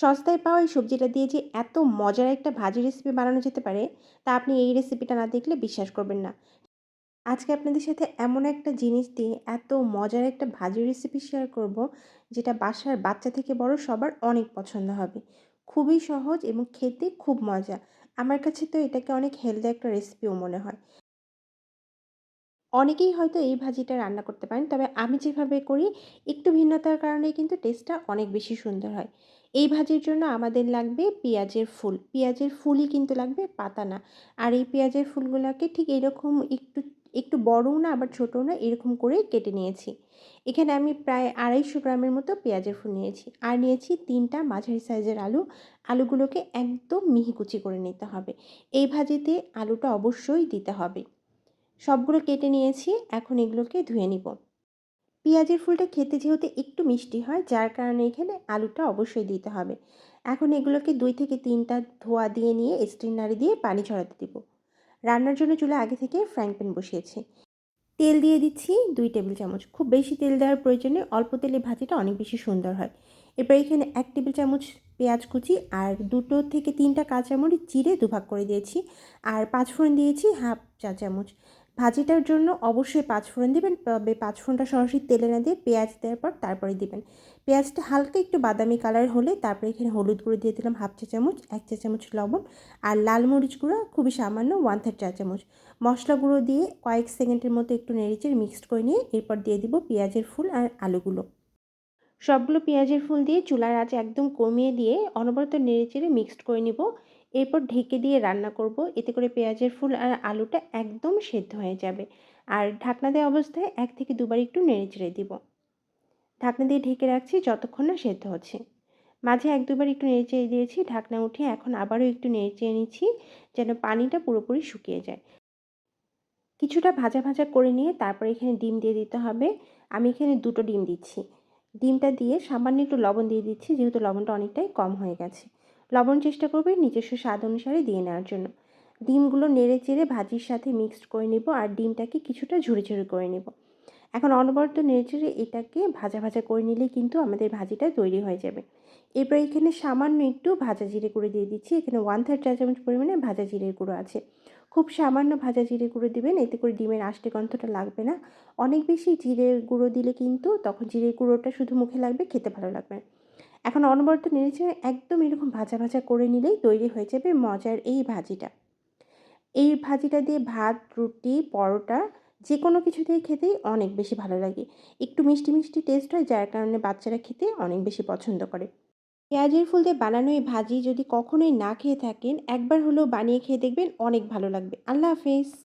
সস্তায় পাওয়া এই সবজিটা দিয়ে যে এত মজার একটা ভাজি রেসিপি বানানো যেতে পারে, তা আপনি এই রেসিপিটা না দেখলে বিশ্বাস করবেন না। আজকে আপনাদের সাথে এমন একটা জিনিস দিয়ে এত মজার একটা ভাজি রেসিপি শেয়ার করব, যেটা বাসার বাচ্চা থেকে বড় সবার অনেক পছন্দ হবে। খুবই সহজ এবং খেতে খুব মজা। আমার কাছে তো এটাকে অনেক হেলদি একটা রেসিপিও মনে হয়। অনেকেই হয়তো এই ভাজিটা রান্না করতে পারেন। তবে আমি যেভাবে করি, একটু ভিন্নতার কারণে কিন্তু টেস্টটা অনেক বেশি সুন্দর হয়। এই ভাজির জন্য আমাদের লাগবে পেঁয়াজের ফুল। পেঁয়াজের ফুলই কিন্তু লাগবে, পাতা না। আর এই পেঁয়াজের ফুলগুলোকে ঠিক এরকম একটু একটু বড়ও না, আবার ছোটও না, এরকম করে কেটে নিয়েছি। এখানে আমি প্রায় আড়াইশো গ্রামের মতো পেঁয়াজের ফুল নিয়েছি। আর নিয়েছি তিনটা মাঝারি সাইজের আলু। আলুগুলোকে একদম মিহি কুচি করে নিতে হবে। এই ভাজিতে আলুটা অবশ্যই দিতে হবে। সবগুলো কেটে নিয়েছি, এখন এগুলোকে ধুয়ে নিব। পেঁয়াজের ফুলটা খেতে যেহেতু একটু মিষ্টি হয়, যার কারণে এখানে আলুটা অবশ্যই দিতে হবে। এখন এগুলোকে দুই থেকে তিনটা ধোয়া দিয়ে নিয়ে স্ট্রিনারে দিয়ে পানি ছড়াতে দেব। রান্নার জন্য চুলে আগে থেকে ফ্রাইং প্যান বসিয়েছি। তেল দিয়ে দিচ্ছি দুই টেবিল চামচ। খুব বেশি তেল দেওয়ার প্রয়োজনে অল্প তেলে ভাজিটা অনেক বেশি সুন্দর হয়। এরপর এখানে এক টেবিল চামচ পেঁয়াজ কুচি আর দুটো থেকে তিনটা কাঁচামরিচ চিড়ে দুভাগ করে দিয়েছি। আর পাঁচ ফোড়ন দিয়েছি হাফ চা চামচ। ভাজিটার জন্য অবশ্যই পাঁচ ফোড়ন দেবেন, তবে পাঁচ ফোড়নটা সরাসরি তেলে না দিয়ে পেঁয়াজ দেওয়ার পর তারপরে দিবেন। পেঁয়াজটা হালকা একটু বাদামি কালার হলে তারপরে এখানে হলুদ গুঁড়ো দিয়ে দিলাম হাফ চা চামচ, এক চা চামচ লবণ আর লাল মরিচ গুঁড়ো খুবই সামান্য ওয়ান থার্ড চা চামচ। মশলা গুঁড়ো দিয়ে কয়েক সেকেন্ডের মতো একটু নেড়েচেড়ে মিক্সড করে নিয়ে এরপর দিয়ে দিব পেঁয়াজের ফুল আর আলুগুলো। সবগুলো পেঁয়াজের ফুল দিয়ে চুলার আঁচ একদম কমিয়ে দিয়ে অনবরত নেড়েচেড়ে মিক্সড করে নিব। এরপর ঢেকে দিয়ে রান্না করব। এতে করে পেঁয়াজের ফুল আর আলুটা একদম সেদ্ধ হয়ে যাবে। আর ঢাকনা দেওয়া অবস্থায় এক থেকে দুবার একটু নেড়ে চেড়ে দিব। ঢাকনা দিয়ে ঢেকে রাখছি যতক্ষণ না সেদ্ধ হচ্ছে। মাঝে এক দুবার একটু নেড়ে চেড়ে দিয়েছি, ঢাকনা উঠিয়ে এখন আবারও একটু নেড়ে চেড়ে নিচ্ছি যেন পানিটা পুরোপুরি শুকিয়ে যায়। কিছুটা ভাজা ভাজা করে নিয়ে তারপর এখানে ডিম দিয়ে দিতে হবে। আমি এখানে দুটো ডিম দিচ্ছি। ডিমটা দিয়ে সামান্য একটু লবণ দিয়ে দিচ্ছি, যেহেতু লবণটা অনেকটাই কম হয়ে গেছে। লবণ চেষ্টা করবে নিজস্ব স্বাদ অনুসারে দিয়ে নেওয়ার জন্য। ডিমগুলো নেড়ে চেড়ে ভাজির সাথে মিক্সড করে নেব আর ডিমটাকে কিছুটা ঝুরে ঝুরে করে নেব। এখন অনবরত নেড়ে চেড়ে এটাকে ভাজা ভাজা করে নিলে কিন্তু আমাদের ভাজিটা তৈরি হয়ে যাবে। এরপর এখানে সামান্য একটু ভাজা জিরে গুঁড়ো দিয়ে দিচ্ছি। এখানে ওয়ান থার্ড চা চামচ পরিমাণে ভাজা জিরের গুঁড়ো আছে। খুব সামান্য ভাজা জিরে গুঁড়ো দিবেন, এতে করে ডিমের আষ্টে গন্ধটা লাগবে না। অনেক বেশি জিরের গুঁড়ো দিলে কিন্তু তখন জিরের গুঁড়োটা শুধু মুখে লাগবে, খেতে ভালো লাগবে এখন অনবরত নেড়েছে একদম এরকম ভাজা ভাজা করে নিলেই তৈরি হয়ে যাবে মজার এই ভাজিটা। এই ভাজিটা দিয়ে ভাত, রুটি, পরোটা যে কোনো কিছু দিয়ে খেতেই অনেক বেশি ভালো লাগে। একটু মিষ্টি মিষ্টি টেস্ট হয়, যার কারণে বাচ্চারা খেতে অনেক বেশি পছন্দ করে। পেঁয়াজের ফুল দিয়ে বানানো এই ভাজি যদি কখনোই না খেয়ে থাকেন, একবার হলেও বানিয়ে খেয়ে দেখবেন অনেক ভালো লাগবে। আল্লাহ হাফেজ।